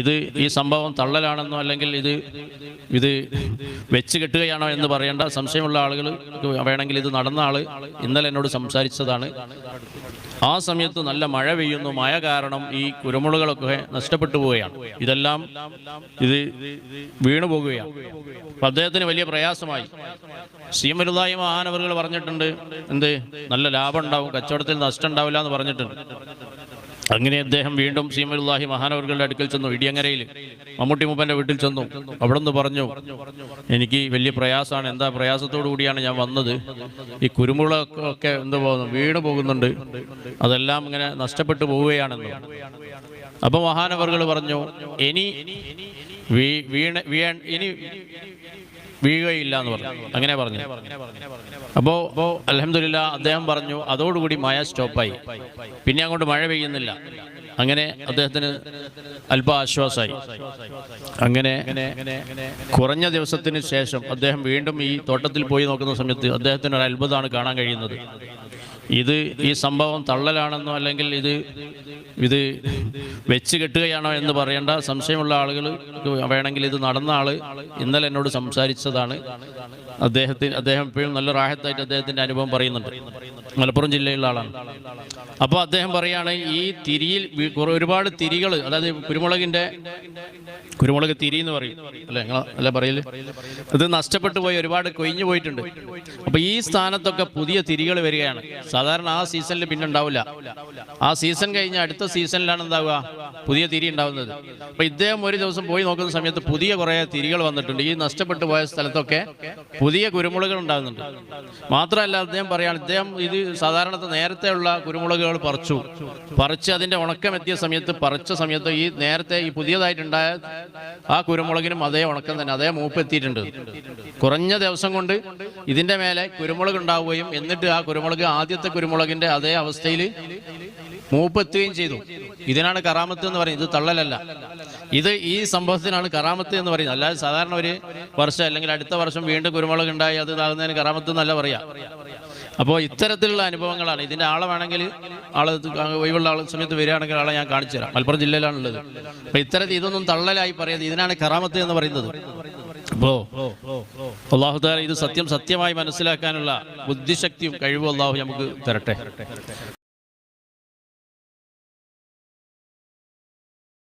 ഇത് ഈ സംഭവം തള്ളലാണെന്നോ അല്ലെങ്കിൽ ഇത് ഇത് വെച്ച് കെട്ടുകയാണോ എന്ന് പറയേണ്ട സംശയമുള്ള ആളുകൾ വേണമെങ്കിൽ ഇത് നടന്ന ആൾ ഇന്നലെ എന്നോട് സംസാരിച്ചതാണ്. ആ സമയത്ത് നല്ല മഴ പെയ്യുന്നു. മഴ കാരണം ഈ കുരുമുളകളൊക്കെ നഷ്ടപ്പെട്ടു പോവുകയാണ്. ഇതെല്ലാം ഇത് വീണു പോകുകയാണ്. അപ്പൊ അദ്ദേഹത്തിന് വലിയ പ്രയാസമായി. സി എം വലുതായി മഹാനവറുകൾ പറഞ്ഞിട്ടുണ്ട് എന്ത് നല്ല ലാഭം ഉണ്ടാവും കച്ചവടത്തിൽ നഷ്ടം ഉണ്ടാവില്ല എന്ന് പറഞ്ഞിട്ടുണ്ട്. അങ്ങനെ അദ്ദേഹം വീണ്ടും സീമലുല്ലാഹി മഹാനവറുകളുടെ അടുക്കൽ ചെന്നു ഇടിയങ്ങരയിൽ മമ്മൂട്ടി മൂപ്പന്റെ വീട്ടിൽ ചെന്നു. അവിടെ നിന്ന് പറഞ്ഞു എനിക്ക് വലിയ പ്രയാസമാണ് എന്താ പ്രയാസത്തോടു കൂടിയാണ് ഞാൻ വന്നത്? ഈ കുരുമുളകൊക്കെ എന്ത് പോകുന്നു? വീണ് പോകുന്നുണ്ട്. അതെല്ലാം ഇങ്ങനെ നഷ്ടപ്പെട്ടു പോവുകയാണെന്ന്. അപ്പോൾ മഹാനവറുകൾ പറഞ്ഞു ഇനി വീണ വീ ഇനി വീഴുകയില്ല എന്ന് പറഞ്ഞു. അങ്ങനെ പറഞ്ഞു. അപ്പോ അലഹമില്ല അദ്ദേഹം പറഞ്ഞു അതോടുകൂടി മഴ സ്റ്റോപ്പായി. പിന്നെ അങ്ങോട്ട് മഴ പെയ്യുന്നില്ല. അങ്ങനെ അദ്ദേഹത്തിന് അല്പ ആശ്വാസമായി അങ്ങനെ കുറഞ്ഞ ദിവസത്തിന് ശേഷം അദ്ദേഹം വീണ്ടും ഈ തോട്ടത്തിൽ പോയി നോക്കുന്ന സമയത്ത് അദ്ദേഹത്തിന് ഒരു അത്ഭുതമാണ് കാണാൻ കഴിയുന്നത്. ഇത് ഈ സംഭവം തള്ളലാണെന്നോ അല്ലെങ്കിൽ ഇത് ഇത് വെച്ച് കെട്ടുകയാണോ എന്ന് പറയേണ്ട സംശയമുള്ള ആളുകൾ വേണമെങ്കിൽ ഇത് നടന്ന ആൾ ഇന്നലെ എന്നോട് സംസാരിച്ചതാണ്. അദ്ദേഹത്തിന് അദ്ദേഹം ഇപ്പോഴും നല്ല റാഹത്തായിട്ട് അദ്ദേഹത്തിന്റെ അനുഭവം പറയുന്നുണ്ട്. മലപ്പുറം ജില്ലയിലുള്ള ആളാണ്. അപ്പോൾ അദ്ദേഹം പറയാണ് ഈ തിരിയിൽ ഒരുപാട് തിരികൾ അതായത് കുരുമുളകിന്റെ കുരുമുളക് തിരി എന്ന് പറയും. അല്ലെ? അല്ല പറയൽ? ഇത് നഷ്ടപ്പെട്ടു പോയി ഒരുപാട് കൊയിഞ്ഞു പോയിട്ടുണ്ട്. അപ്പൊ ഈ സ്ഥാനത്തൊക്കെ പുതിയ തിരികൾ വരികയാണ്. സാധാരണ ആ സീസണിൽ പിന്നെ ഉണ്ടാവില്ല. ആ സീസൺ കഴിഞ്ഞ അടുത്ത സീസണിലാണ് എന്താവുക? പുതിയ തിരി ഉണ്ടാവുന്നത്. അപ്പൊ ഇദ്ദേഹം ഒരു ദിവസം പോയി നോക്കുന്ന സമയത്ത് പുതിയ കുറെ തിരികൾ വന്നിട്ടുണ്ട്. ഈ നഷ്ടപ്പെട്ടു പോയ സ്ഥലത്തൊക്കെ പുതിയ കുരുമുളകൾ ഉണ്ടാകുന്നുണ്ട്. മാത്രമല്ല അദ്ദേഹം പറയാണ് ഇദ്ദേഹം ഇത് സാധാരണ നേരത്തെ ഉള്ള കുരുമുളകുകൾ പറിച്ചു. പറിച്ച് അതിന്റെ ഉണക്കം എത്തിയ സമയത്ത് പറിച്ച സമയത്ത് ഈ നേരത്തെ ഈ പുതിയതായിട്ടുണ്ടായ ആ കുരുമുളകിനും അതേ ഉണക്കം തന്നെ അതേ മൂപ്പ് എത്തിയിട്ടുണ്ട്. കുറഞ്ഞ ദിവസം കൊണ്ട് ഇതിന്റെ മേലെ കുരുമുളക് ഉണ്ടാവുകയും എന്നിട്ട് ആ കുരുമുളക് ആദ്യത്തെ കുരുമുളകിന്റെ അതേ അവസ്ഥയിൽ മൂപ്പെത്തുകയും ചെയ്തു. ഇതിനാണ് കറാമത്ത് എന്ന് പറയുന്നത്. ഇത് തള്ളലല്ല. ഇത് ഈ സംഭവത്തിനാണ് കറാമത്ത് എന്ന് പറയുന്നത്. അല്ലാതെ സാധാരണ ഒരു വർഷം അല്ലെങ്കിൽ അടുത്ത വർഷം വീണ്ടും കുരുമുളക് ഉണ്ടായി അത് ഇതാകുന്നതിന് കറാമത്ത് എന്നല്ല പറയാ. അപ്പോൾ ഇത്തരത്തിലുള്ള അനുഭവങ്ങളാണ്. ഇതിന്റെ ആളെ വേണമെങ്കിൽ ആൾ ഒഴിവുള്ള ആളെ സമയത്ത് വരികയാണെങ്കിൽ ആളെ ഞാൻ കാണിച്ചു തരാം. മലപ്പുറം ജില്ലയിലാണുള്ളത്. അപ്പൊ ഇത്തരത്തിൽ ഇതൊന്നും തള്ളലായി പറയുന്നത്. ഇതിനാണ് കറാമത്ത് എന്ന് പറയുന്നത്. അപ്പോ അള്ളാഹു താല ഇത് സത്യം സത്യമായി മനസ്സിലാക്കാനുള്ള ബുദ്ധിശക്തിയും കഴിവും അള്ളാഹു നമുക്ക് തരട്ടെ.